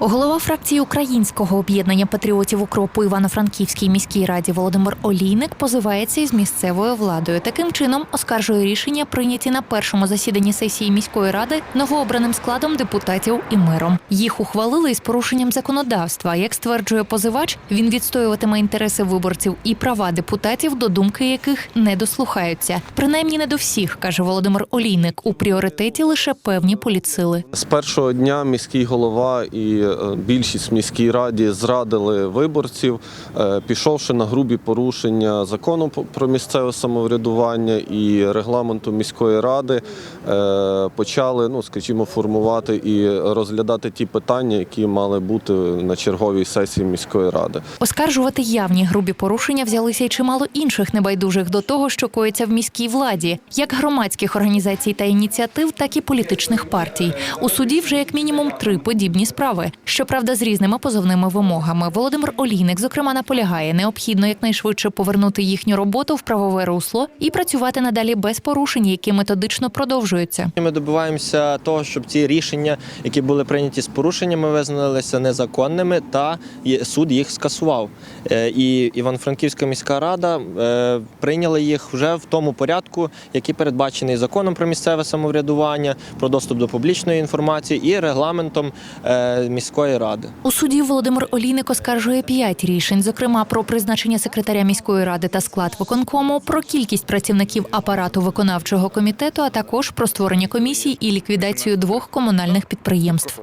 Голова фракції Українського об'єднання патріотів укропу Івано-Франківській міській раді Володимир Олійник позивається із місцевою владою. Таким чином оскаржує рішення, прийняті на першому засіданні сесії міської ради новообраним складом депутатів і мером. Їх ухвалили із порушенням законодавства. Як стверджує позивач, він відстоюватиме інтереси виборців і права депутатів, до думки яких не дослухаються. Принаймні не до всіх, каже Володимир Олійник. У пріоритеті лише певні політсили. З першого дня міський голова і більшість в міській раді зрадили виборців, е, пішовши на грубі порушення закону про місцеве самоврядування і регламенту міської ради, е, почали, ну скажімо, формувати і розглядати ті питання, які мали бути на черговій сесії міської ради. Оскаржувати явні грубі порушення взялися й чимало інших небайдужих до того, що коїться в міській владі, як громадських організацій та ініціатив, так і політичних партій. У суді вже як мінімум три подібні справи. Щоправда, з різними позовними вимогами. Володимир Олійник, зокрема, наполягає, необхідно якнайшвидше повернути їхню роботу в правове русло і працювати надалі без порушень, які методично продовжуються. Ми добиваємося того, щоб ці рішення, які були прийняті з порушеннями, визналися незаконними, та суд їх скасував. Е, І Івано-Франківська міська рада е, прийняла їх вже в тому порядку, який передбачений законом про місцеве самоврядування, про доступ до публічної інформації і регламентом е, міської ради. У суді Володимир Олійник оскаржує п'ять рішень, зокрема про призначення секретаря міської ради та склад виконкому, про кількість працівників апарату виконавчого комітету, а також про створення комісій і ліквідацію двох комунальних підприємств.